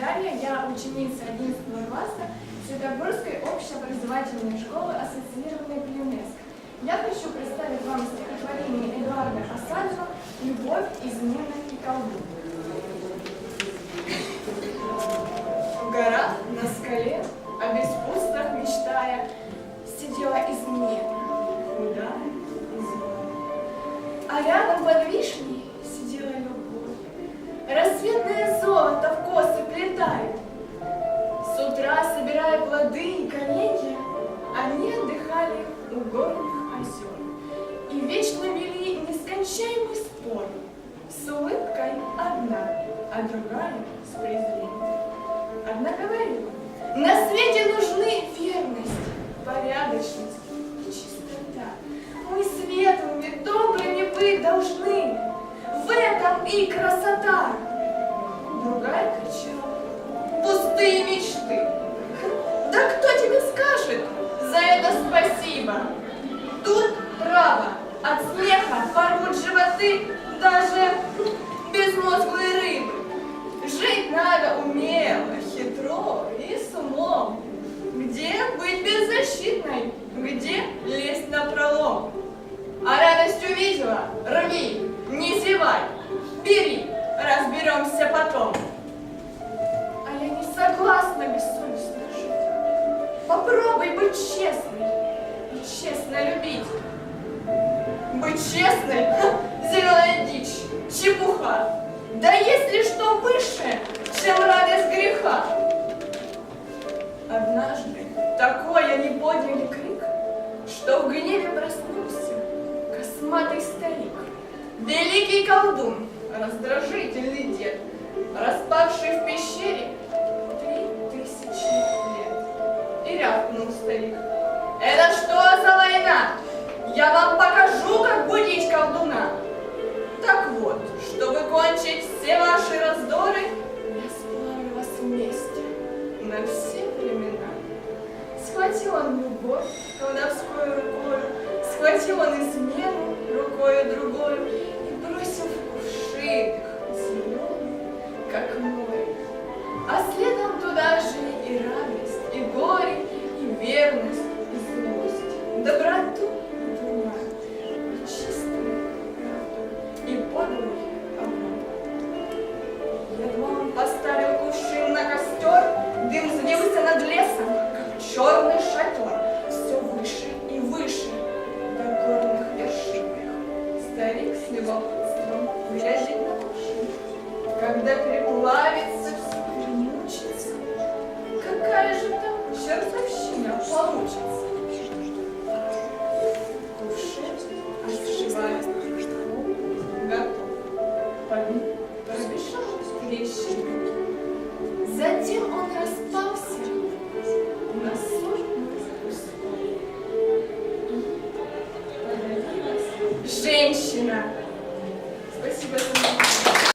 Дарья, я ученица 11 класса Светогорской общеобразовательной школы, ассоциированной при ЮНЕСКО. Я хочу представить вам стихотворение Эдуарда Асадова «Любовь, измена и колдун». В горах на скале, о беспутствах мечтая, сидела измена. А рядом под собирая плоды и коренья, они отдыхали у горных озер. И вечно вели нескончаемый спор. С улыбкой одна, а другая с презрением. Одна говорила, на свете нужны верность, порядочность и чистота. Мы светлыми, добрыми быть должны. В этом и красота. Спасибо? Тут право, от смеха порвут животы даже безмозглые рыбы. Жить надо умело, хитро и с умом. Где быть беззащитной, где лезть на пролом. А радость увидела, рви, не зевай, бери, разберемся потом. А я не согласна бессовестно жить. Попробуй быть честной честно любить. Быть честной – зеленая дичь, чепуха. Да есть ли что выше, чем радость греха? Однажды такое не подняли крик, что в гневе проснулся косматый старик. Великий колдун, раздражительный дед, распавший в пещере три тысячи лет. И рявкнул старик. Это что за война? Я вам покажу, как будить колдуна. Так вот, чтобы кончить все ваши раздоры, я сплавлю вас вместе на все времена. Схватил он любовь колдовскую рукою, схватил он измену рукою другою и бросил в кувшин зеленый, как море. А следом туда же и радость, и горе, и верность, доброту женщина